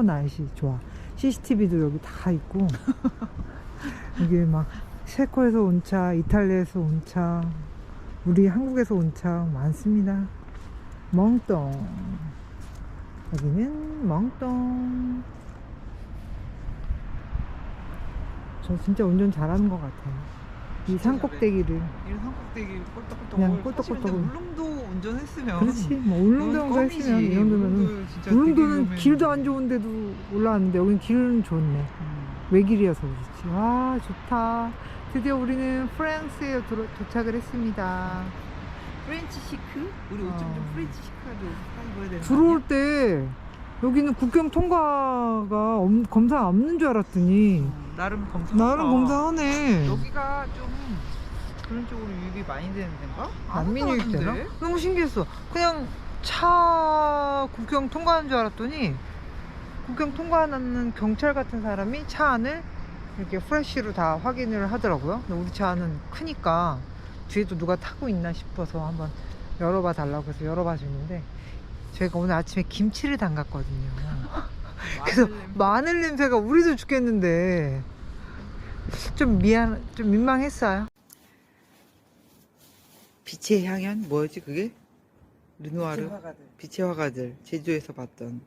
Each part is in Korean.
포 나이시 좋아. CCTV도 여기 다 있고. 이게 막 체코에서 온 차, 이탈리아에서 온 차, 우리 한국에서 온 차 많습니다. 멍똥. 여기는 멍똥. 저 진짜 운전 잘하는 것 같아요. 이 산꼭대기를. 이런 산꼭대기 꼴떡꼴떡 그냥 걸. 꼴떡꼴떡 울릉도 운전했으면 그렇지. 뭐 울릉도 이건 정도 했으면 이 울릉도 진짜 울릉도는. 길도 안 좋은데도 올라왔는데 여긴 길은 좋네. 음. 외길이어서 그렇지. 와 좋다. 드디어 우리는 프랑스에 도로, 도착을 했습니다. 프렌치 시크? 우리 옷좀 어. 좀 프렌치 시크하게 옷 입어야 되는 들어올 때 여기는 국경 통과가 없- 검사 없는 줄 알았더니 어, 나름 검사 나름 검사하네. 여기가 좀 그런 쪽으로 유입이 많이 되는 데인가? 난민 유입 되나? 너무 신기했어. 그냥 차 국경 통과하는 줄 알았더니 국경 통과하는 경찰 같은 사람이 차 안을 이렇게 프레쉬로 다 확인을 하더라고요. 근데 우리 차는 크니까 뒤에도 누가 타고 있나 싶어서 한번 열어봐 달라고 해서 열어봐 줬는데 저희가 오늘 아침에 김치를 담갔거든요. 그래서 마늘 냄새. 마늘 냄새가 우리도 죽겠는데 좀 미안, 좀 민망했어요. 빛의 향연 뭐였지 그게? 르누아르 빛의 화가들 제주에서 봤던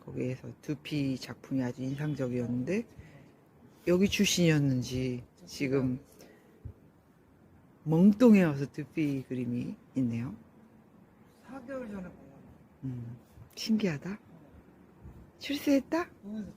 거기에서 두피 작품이 아주 인상적이었는데 여기 출신이었는지 지금 멍똥에 와서 두피 그림이 있네요. 4개월 전에 본 거. 음, 신기하다. 출세했다? 문들이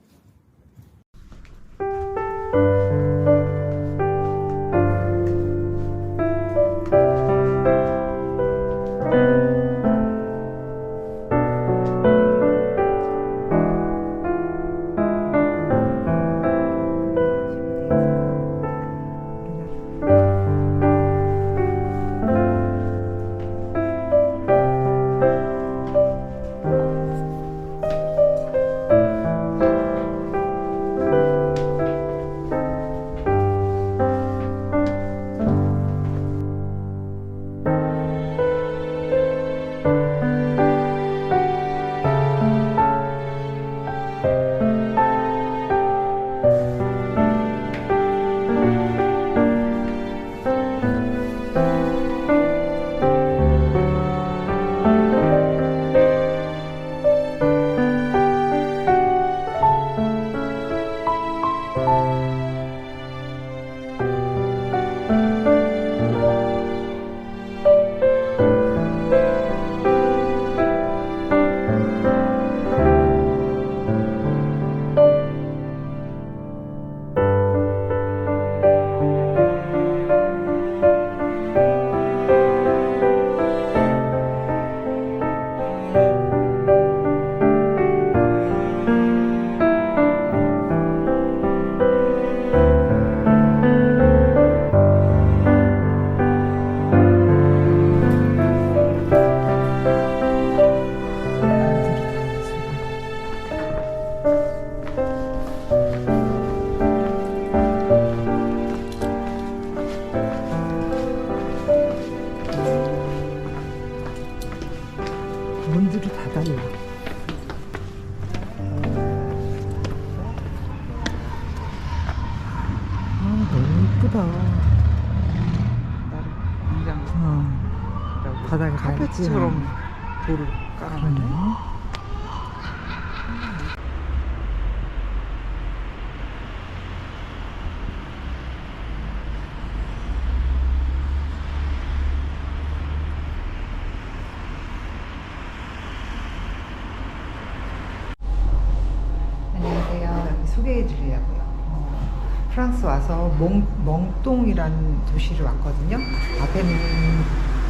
프랑스 와서 몽, 멍똥이라는 도시를 왔거든요. 앞에는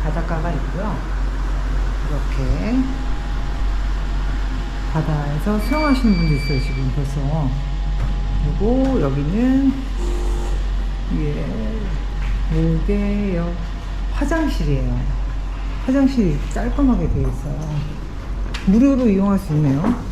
바닷가가 있고요. 이렇게 바다에서 수영하시는 분도 있어요. 지금 벌써. 그리고 여기는 이게 뭐게요? 화장실이에요. 화장실이 깔끔하게 되어 있어요. 무료로 이용할 수 있네요.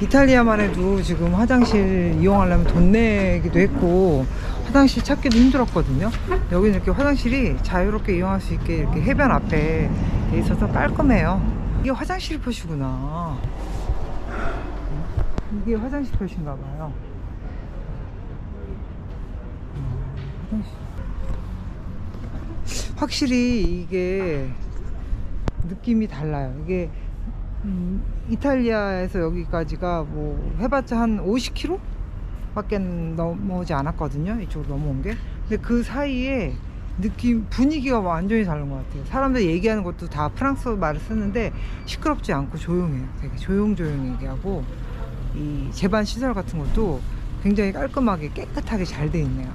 이탈리아만 해도 지금 화장실 이용하려면 돈 내기도 했고 화장실 찾기도 힘들었거든요. 여기는 이렇게 화장실이 자유롭게 이용할 수 있게 이렇게 해변 앞에 돼 있어서 깔끔해요. 이게 화장실 표시구나. 이게 화장실 표시인가 봐요. 음, 화장실. 확실히 이게 느낌이 달라요. 이게 음, 이탈리아에서 여기까지가 뭐 해봤자 한 50km? 밖에 넘어오지 않았거든요. 이쪽으로 넘어온 게. 근데 그 사이에 느낌, 분위기가 완전히 다른 것 같아요. 사람들 얘기하는 것도 다 프랑스 말을 쓰는데 시끄럽지 않고 조용해요. 되게 조용조용 얘기하고 이 제반 시설 같은 것도 굉장히 깔끔하게 깨끗하게 잘 돼 있네요.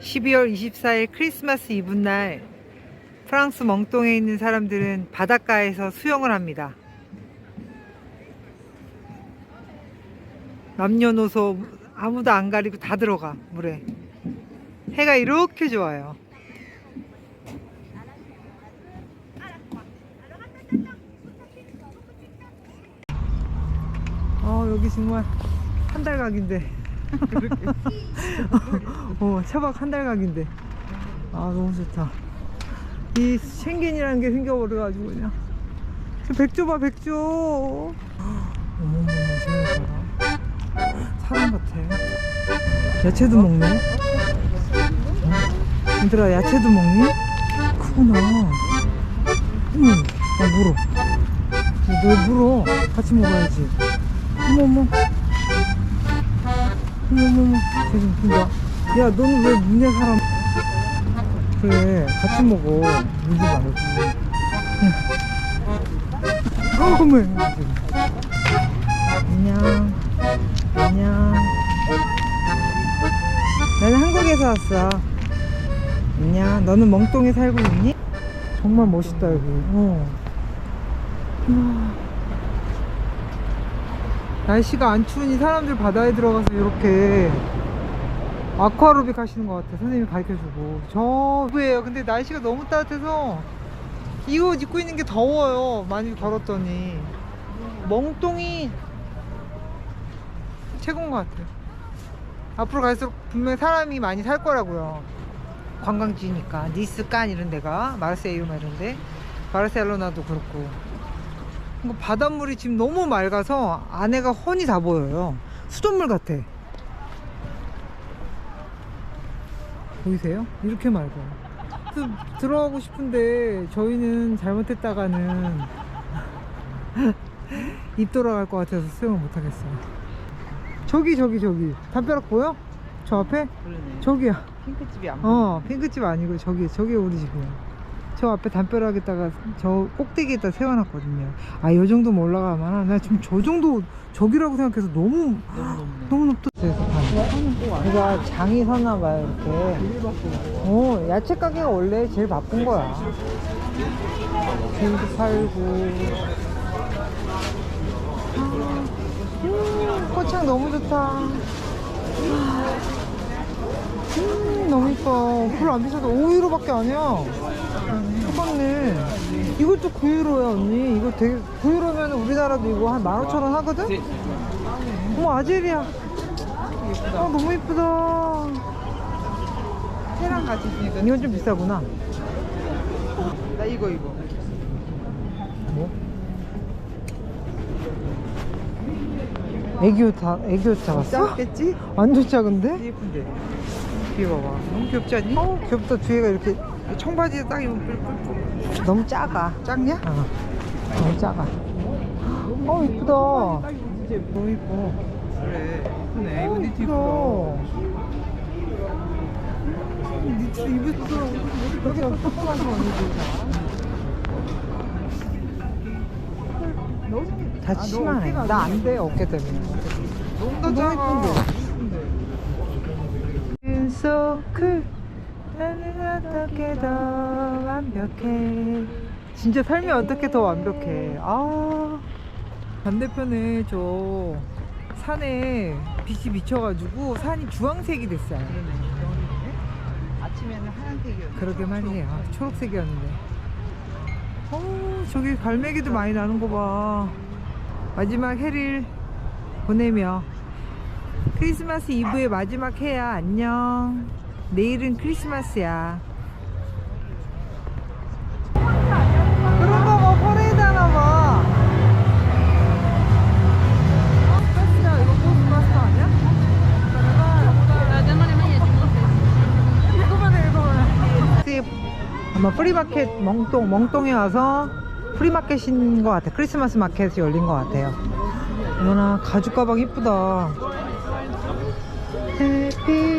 12월 24일 크리스마스 이브 날 프랑스 멍똥에 있는 사람들은 바닷가에서 수영을 합니다. 남녀노소 아무도 안 가리고 다 들어가 물에. 해가 이렇게 좋아요. 어 여기 정말 한 달 각인데. 어 차박 한 달 각인데. 아 너무 좋다. 이 쉥겐이라는 게 생겨버려가지고 그냥. 저 백조 봐 백조. 봐라. 사람 같아. 야채도 먹네. 어? 얘들아 야채도 먹니? 크구나. 응. 아 물어. 너 물어. 같이 먹어야지. 어머머. 어머머머. 지금 진짜. 야 너는 왜 무냐 사람. 그래 같이 먹어. 물지 말고. 어, 어머. 안녕. 안녕. 나는 한국에서 왔어. 안녕. 너는 멍똥에 살고 있니? 정말 멋있다 여기. 어. 날씨가 안 추우니 사람들 바다에 들어가서 이렇게 아쿠아로빅 하시는 것 같아. 선생님이 가르쳐주고. 저 위에요. 근데 날씨가 너무 따뜻해서 이 옷 입고 있는 게 더워요. 많이 걸었더니 멍똥이 최고인 것 같아요. 앞으로 갈수록 분명히 사람이 많이 살 거라고요. 관광지니까 니스 깐 이런 데가 마르세유마 이런데 바르셀로나도 그렇고. 이거 바닷물이 지금 너무 맑아서 안에가 훤히 다 보여요. 수돗물 같아. 보이세요? 이렇게 맑아요. 또 들어가고 싶은데 저희는 잘못했다가는 입 돌아갈 것 같아서 수영을 못 하겠어요. 저기 저기 저기 담벼락 보여? 저 앞에? 그러네. 저기야. 핑크집이 안어 핑크집 아니고 저기 저기 우리 집이야. 저 앞에 담벼락에다가 저 꼭대기에다 세워놨거든요. 아 요 정도면 올라가면 나 지금 저 정도 저기라고 생각해서 너무 너무 높다. 그가 장이 서나 봐요 이렇게. 어 야채 가게가 원래 제일 바쁜 거야. 귤도 팔고. 음, 꽃향 너무 좋다. 음, 너무 이뻐. 별로 안 비싸도 5유로밖에 안 해요. 똑같네. 이것도 9유로야, 언니. 이거 되게, 9유로면 우리나라도 이거 한 15,000원 하거든? 어머, 아젤이야. 아, 너무 이쁘다. 새랑 같이 있으니까 이건 좀 비싸구나. 나 이거 이거. 뭐? 애기옷 다, 애기옷 잡았어? 작겠지? 완전 작은데? 예쁜데. 뒤에 봐봐. 너무 귀엽지 않니? 어, 귀엽다. 뒤에가 이렇게 청바지에 딱 입으면 뿔뿔뿔. 너무 작아. 작냐? 어, 너무 작아. 어, 이쁘다. 너무 이뻐. 그래. 예쁘네. 이거 니트 이쁘다. 니트 입었어. 여기가 조그만 거 언니 다 치마네. 나안 돼, 어깨 때문에. 너무 너무 작아. 소크 나는 어떻게 더 완벽해? 진짜 삶이 어떻게 더 완벽해? 아. 반대편에 저 산에 빛이 비쳐가지고 산이 주황색이 됐어요. 아침에는 하얀색이었는데. 그러게 말이에요. 초록색이었는데. 어 저기 갈매기도 많이 나는 거봐. 마지막 해를 보내며 크리스마스 이브의 마지막 해야. 안녕 내일은 크리스마스야. 그런 거뭐 퍼레이드나 봐 아마 프리마켓 멍동 멍동에 와서 프리마켓인 것 같아. 크리스마스 마켓이 열린 것 같아요. 어머나 가죽 가방 이쁘다. 해피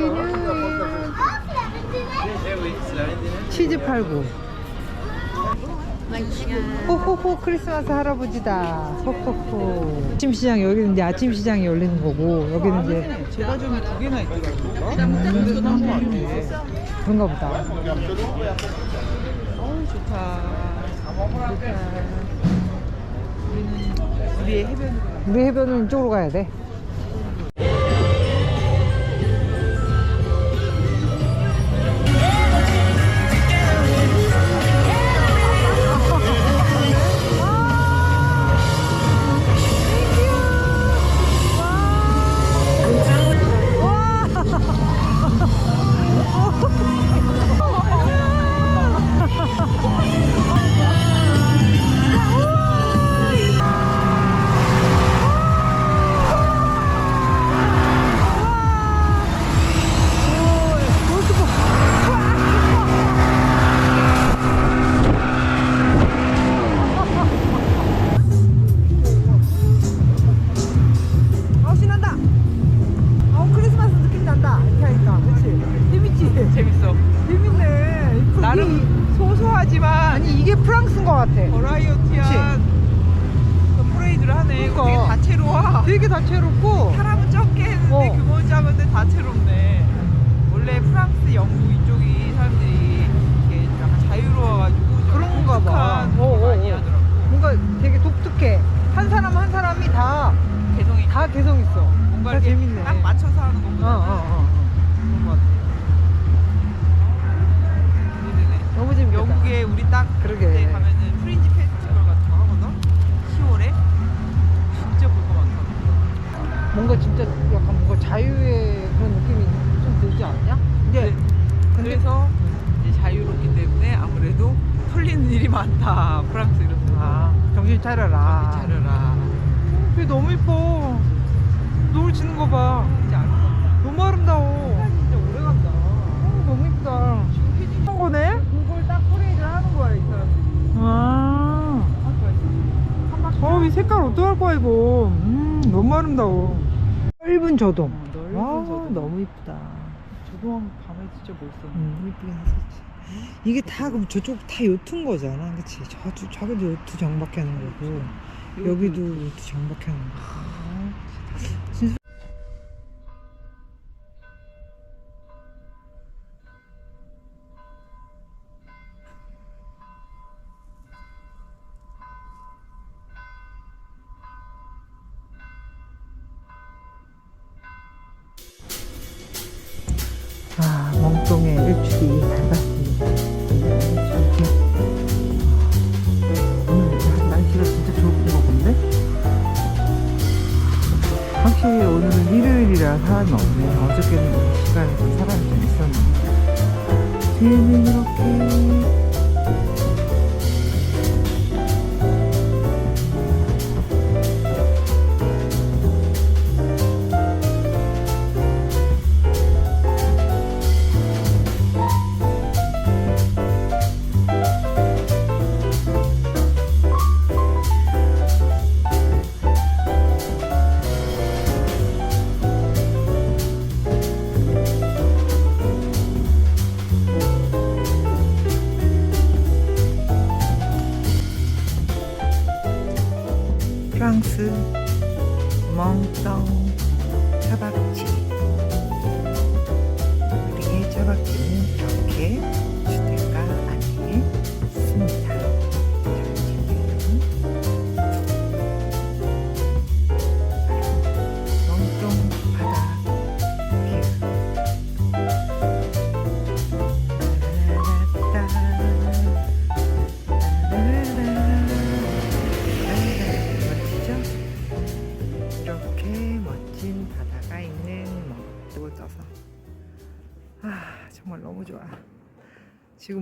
치즈 팔고. 호호호 크리스마스 할아버지다. 호호호. 아침 시장 여기는 이제 아침 시장이 열리는 거고 여기는 이제 제가 좀두 개나 있더라고요. 한것 같아. 그런가 보다. 어우 좋다. 좋다. 우리는 우리의 해변으로 가. 우리 해변은 이쪽으로 가야 돼. 뭔가 진짜 약간 뭔가 자유의 그런 느낌이 좀 들지 않냐? 이제 네. 근데 그래서 이제 자유롭기 때문에 아무래도 털리는 일이 많다. 프랑스 이런 데서. 아, 정신 차려라. 정신 차려라. 왜 너무 이뻐. 노을 지는 거 봐. 진짜 아름답다. 너무 아름다워. 진짜 오래 간다. 어, 너무 이쁘다. 지금 해진 한 거네? 그걸 딱 퍼레이드를 하는 거야 이 사람들이. 아. 한 바퀴. 어, 이 색깔 어떡할 거야, 이거. 음, 너무 아름다워. 넓은 저동. 어, 넓은 와, 저동. 너무 이쁘다. 조동한 밤에 진짜 멋있었네. 음, 이쁘긴 했었지. 이게 다 그럼 저쪽 다 요트인 거잖아, 그치? 저, 저, 저기도 요트 정박해 놓은 거고, 여기도 요트 정박해 놓은 거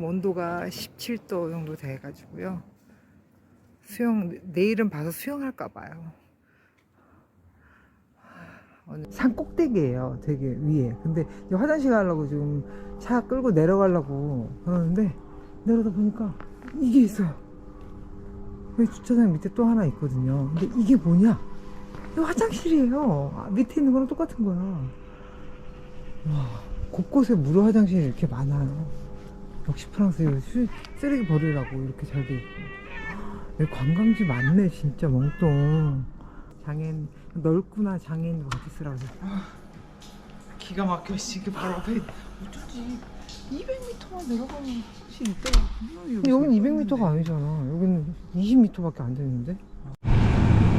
온도가 17도 정도 돼가지고요 수영 내일은 봐서 수영할까 봐요 산 꼭대기예요. 되게 위에. 근데 화장실 가려고 지금 차 끌고 내려가려고 그러는데 내려다 보니까 이게 있어요. 여기 주차장 밑에 또 하나 있거든요. 근데 이게 뭐냐? 이거 화장실이에요. 아, 밑에 있는 거랑 똑같은 거야. 와, 곳곳에 무료 화장실이 이렇게 많아요. 역시 프랑스 수- 쓰레기 버리라고 이렇게 잘 돼 있고. 관광지 많네, 진짜 멍똥. 장애인, 넓구나, 장애인도 같이 쓰라고. 기가 막혀 씨 이게 바로 앞에 어쩌지 200m만 내려가면 혹시 있더라 근데 여긴 200m가 아니잖아. 여기는 20m밖에 안 되는데.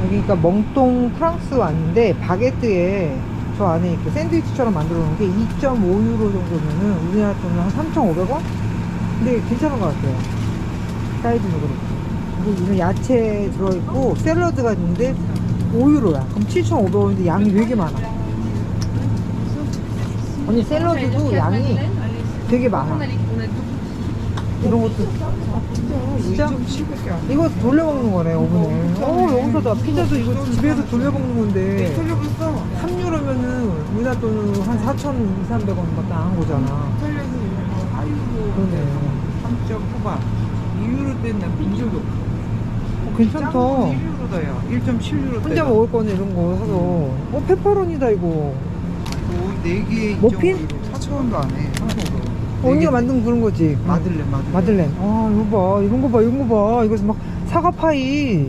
여기가 멍똥 프랑스 왔는데 바게트에 저 안에 이렇게 샌드위치처럼 만들어 놓은 게 2.5유로 정도면은 우리나라 돈으로 한 3,500원? 근데 괜찮은 것 같아요. 사이즈도 그렇고. 그리고 야채 들어있고 샐러드가 있는데 5유로야. 그럼 7,500원인데 양이 되게 많아. 언니 샐러드도 양이 되게 많아. 이런 것도 진짜? 2.7밖에 안 이거 돌려먹는 거네 오븐에 어 여기서도 피자도 이거 집에서 돌려먹는 건데 털려봤어 3유로면은 우리나라 돈으로 한 4천 2, 300원 밖에 안 한 거잖아 털려서 이거 하이로 그러네 3점 후반. 2유로 때는 난본 적이 없어 어, 괜찮다. 1유로다 야 1.7유로 혼자 먹을 거는 이런 거 사서. 어 페퍼로니다 이거. 4개에 머핀? 4,000원도 안 해 3,500원 언니가 만든 그런 거지. 마들렌 마들렌. 마들렌. 아 이거 봐. 이런 거 봐 이런 거 봐. 이거 막 사과 파이.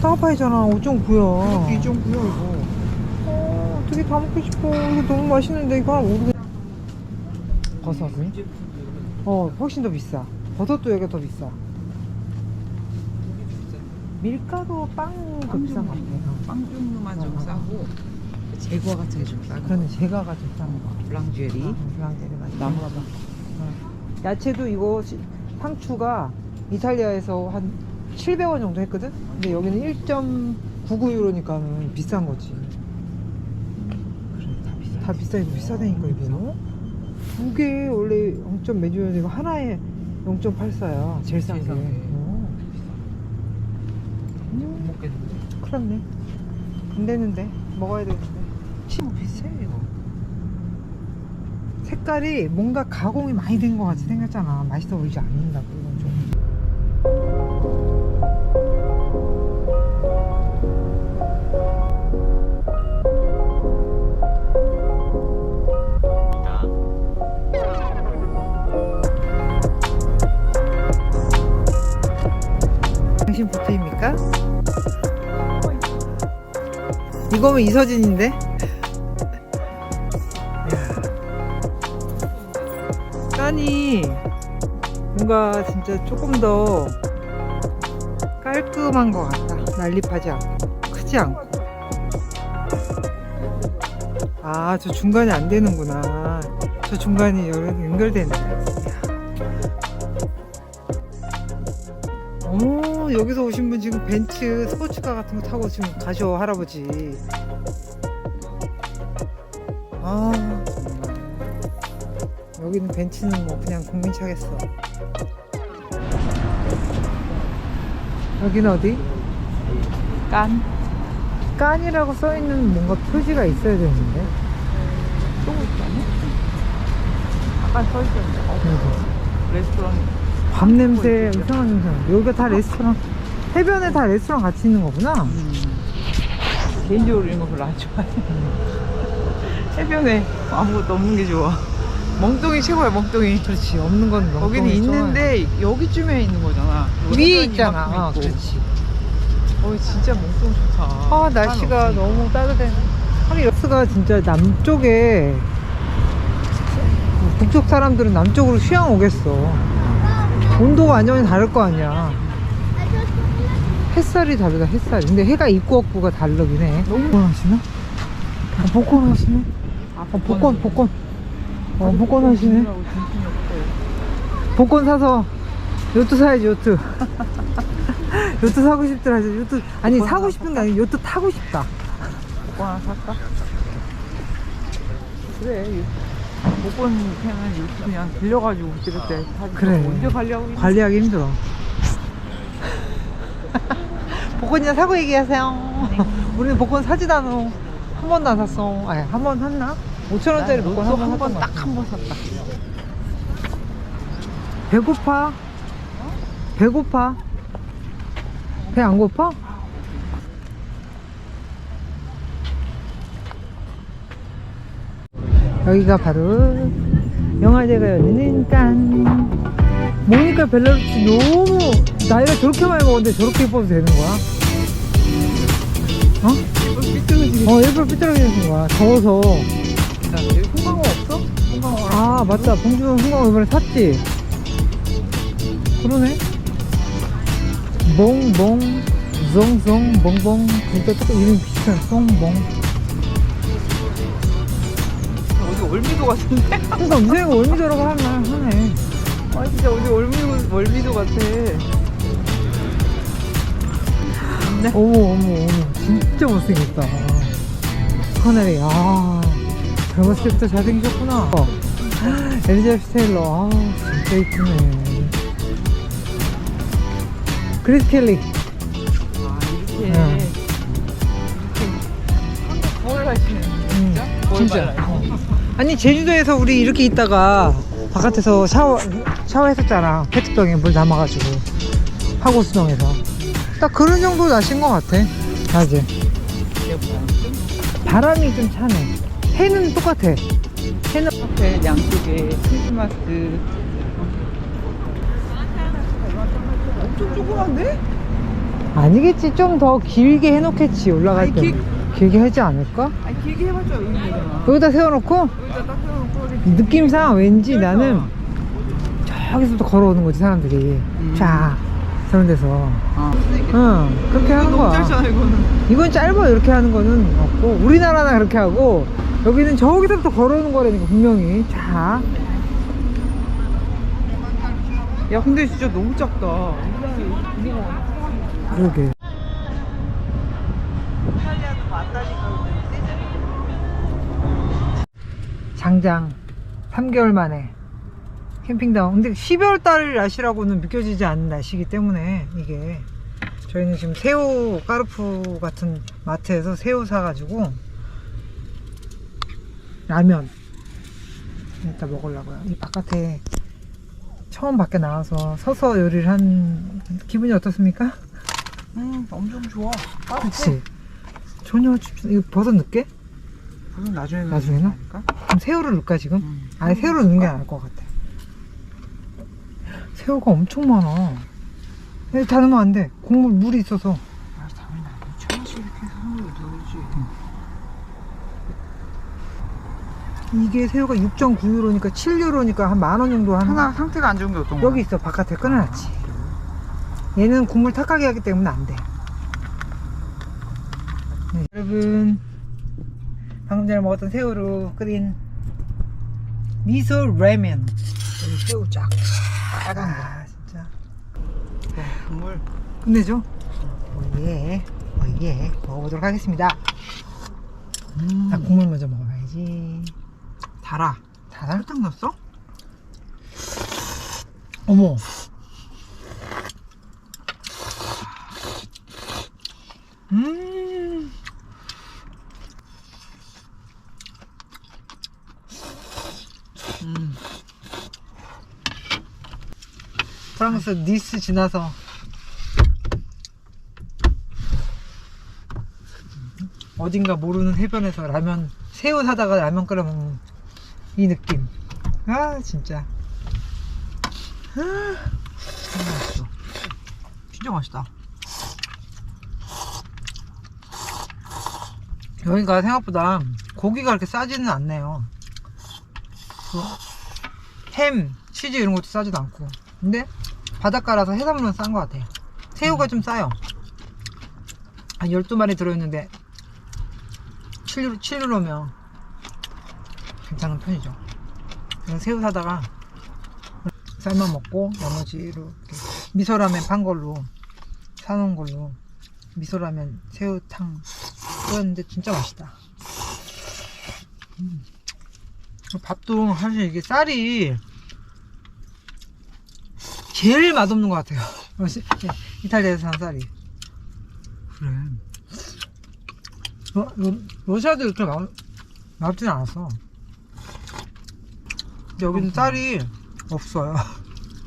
사과 파이잖아. 5.9야. 이게 2.9야 이거. 어, 어떻게 다 먹고 싶어. 이거 너무 맛있는데 이거 하나 먹으면 버섯은? 어, 훨씬 더 비싸. 버섯도 여기가 더 비싸. 밀가루 빵도 비싼 것 같아. 빵 종류만 좀 어. 싸고 제과 같은 게 좀 싸고 그러네, 제가가 좀 싼 거. 블랑제리 어, 블랑제리 맛있어. 나무가 어. 야채도 이거 시- 상추가 이탈리아에서 한 700원 정도 했거든? 근데 여기는 1.99유로니까는 비싼 거지. 그래 다 비싸 다 비싸 이거 비싸다니까 이거 두개 원래 0점 매주였는데 이거 하나에 0.84야 제일 싼 게 제일 싼 게. 어. 못 먹겠는데? 큰일 났네. 안 되는데. 먹어야 되는데. 뭐 비싸 이거. 색깔이 뭔가 가공이 많이 된 것 같이 생겼잖아. 맛있어 보이지 않는다고 보트입니까? 이거면 이서진인데? 깐이 뭔가 진짜 조금 더 깔끔한 것 같다. 난립하지 않고 크지 않고. 아, 저 중간이 안 되는구나. 저 중간이 연결되네. 오, 여기서 오신 분 지금 벤츠 스포츠카 같은 거 타고 지금 가셔, 할아버지. 아, 정말. 여기는 벤츠는 뭐 그냥 국민차겠어. 여기는 어디? 깐 깐이라고 써있는 뭔가 표지가 있어야 되는데. 쏘고 있다네 아까 서 있었는데 어, 여기. 레스토랑 밤 냄새. 이상한 냄새. 여기가 다 레스토랑, 해변에 다 레스토랑 같이 있는 거구나. 개인적으로 이런 거 별로 안 좋아해 해변에 아무것도 없는 게 좋아 멍뚱이 최고야 멍뚱이 그렇지, 없는 건 너무 거기는 있는데 여기쯤에 있는 거잖아 위에 있잖아. 아. 그렇지. 어 진짜 멍뚱 좋다 아, 날씨가 없으니까. 너무 따뜻해. 하긴 여스가 진짜 남쪽에, 북쪽 사람들은 남쪽으로 휴양 오겠어. 온도가 완전히 다를 거 아니야. 햇살이 다르다, 햇살이. 근데 해가 있고 없고가 다르긴 해. 복권 하시나? 아, 복권 하시네? 아, 어, 복권, 복권. 어, 복권 하시네. 복권 사서 요트 사야지, 요트. 요트 사고 싶더라, 요트. 아니, 사고 싶은 게 아니고 요트 타고 싶다. 복권 하나 살까? 그래 복권 그냥 이렇게 그냥 빌려가지고 그때 그때 사지 그래. 언제 관리하고 있는 관리하기 힘들어. 복권이나 사고 얘기하세요. 우리는 복권 사지도 않아. 한 번도 안 샀어. 아니, 한 번 샀나? 5천 원짜리 먹고 한번 한번 샀던 딱것한번 샀다. 배고파? 배고파? 배 안 고파? 여기가 바로 영화제가 열리는 깐 모니카 벨라루치 너무 나이가 저렇게 많이 먹었는데 저렇게 예뻐도 되는 거야? 어? 삐뚤어지게. 어 일부러 삐뚤어지는 거야 더워서 여기 홍강호 없어? 홍강호. 아 맞다 봉준호 흥광 이번에 샀지 그러네 봉봉 쏨쏨 봉봉 진짜 똑같 이름 비슷한 쏨봉 월미도 같은데? 그러니까 유행가 월미도라고 하면 하네 아 진짜 어디 월미도 월미도 같아. 어머 어머 어머 진짜 못생겼다 하늘이 아 젊었을 때부터 잘생기셨구나 어. 엘리자베스 테일러 아 진짜 이쁘네 그리스 켈리 아 이렇게 응. 이렇게 한국 거울 하시네. 진짜? 음, 진짜. 아니 제주도에서 우리 이렇게 있다가 바깥에서 샤워 샤워했었잖아. 페트병에 물 담아가지고. 하고 수정해서. 딱 그런 정도 날씨인 것 같아. 맞지 바람이 좀 차네. 해는 똑같아. 해는 앞에 양쪽에 크리스마스. 엄청 조그만데? 아니겠지. 좀 더 길게 해놓겠지. 올라갈 아니, 때 길- 길게 하지 않을까 길게 해봤자 여기 거잖아 여기다 세워놓고? 여기다 딱 세워놓고 이렇게 느낌상 왠지 그러니까. 나는 저기서부터 걸어오는 거지 사람들이. 음. 쫙 저런 데서. 아. 응 그렇게 하는 너무 거야. 짧잖아 이거는. 이건 짧아 이렇게 하는 거는 없고. 우리나라나 그렇게 하고. 여기는 저기서부터 걸어오는 거라니까 분명히. 자. 야 근데 진짜 너무 작다. 그러게 장장 3개월 만에 캠핑다운. 근데 12월 달 날씨라고는 믿겨지지 않는 날씨이기 때문에 이게 저희는 지금 새우 까르푸 같은 마트에서 새우 사가지고 라면 이따 먹으려고요. 이 바깥에 처음 밖에 나와서 서서 요리를 한 기분이 어떻습니까? 음 엄청 좋아. 아, 그치? 전혀 춥지 이거 버섯 넣게? 나중에 나중에는? 넣을까? 그럼 새우를 넣을까 지금? 음. 아니 새우를 넣는 게 나을 것 같아. 새우가 엄청 많아. 여기 다 넣으면 안돼. 국물 물이 있어서. 아 당연히 천 원씩 이렇게 선물로 넣어야지. 이게 새우가 6.9유로니까 7유로니까 한 만 원 정도 한 하나 상태가 안 좋은 게 어떤 거야? 여기 있어 바깥에 끊어놨지. 얘는 국물 탁하게 하기 때문에 안돼. 네, 여러분 방금 전에 먹었던 새우로 끓인 미소 라면. 여기 새우 쫙 빨간 거. 아, 진짜. 네, 국물 끝내줘 오예. 오예. 먹어보도록 하겠습니다. 음. 나 국물 먼저 먹어봐야지. 달아. 달아? 설탕 넣었어? 어머. 음 음. 프랑스 니스 지나서. 어딘가 모르는 해변에서 라면 새우 사다가 라면 끓여 먹는 이 느낌. 아 진짜. 진짜 맛있어. 진짜 맛있다. 여기가 생각보다 고기가 그렇게 싸지는 않네요. 그 햄, 치즈 이런 것도 싸지도 않고. 근데 바닷가라서 해산물은 싼 것 같아요. 새우가 좀 싸요. 한 12마리 들어있는데 7유로, 7유로면 괜찮은 편이죠. 그래서 새우 사다가 삶아 먹고 나머지로 미소라면 판 걸로 사놓은 걸로 미소라면 새우탕 끓였는데 진짜 맛있다. 음. 밥도 사실 이게 쌀이 제일 맛없는 것 같아요 이탈리아에서 산 쌀이 그래 어, 로- 러시아도 이렇게 나, 나쁘진 않았어. 여기는 쌀이 없어요.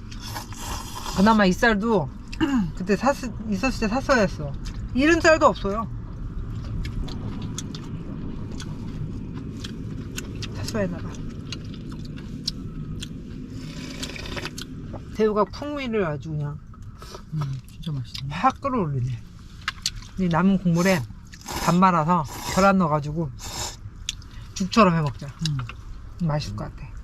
그나마 이 쌀도 그때 샀, 있었을 때 샀어야 했어. 이른 쌀도 없어요. 샀어야 했나봐. 새우가 풍미를 아주 그냥 음, 진짜 맛있네. 확 끌어올리네. 이 남은 국물에 밥 말아서 계란 넣어가지고 죽처럼 해 먹자. 음. 맛있을 것 같아.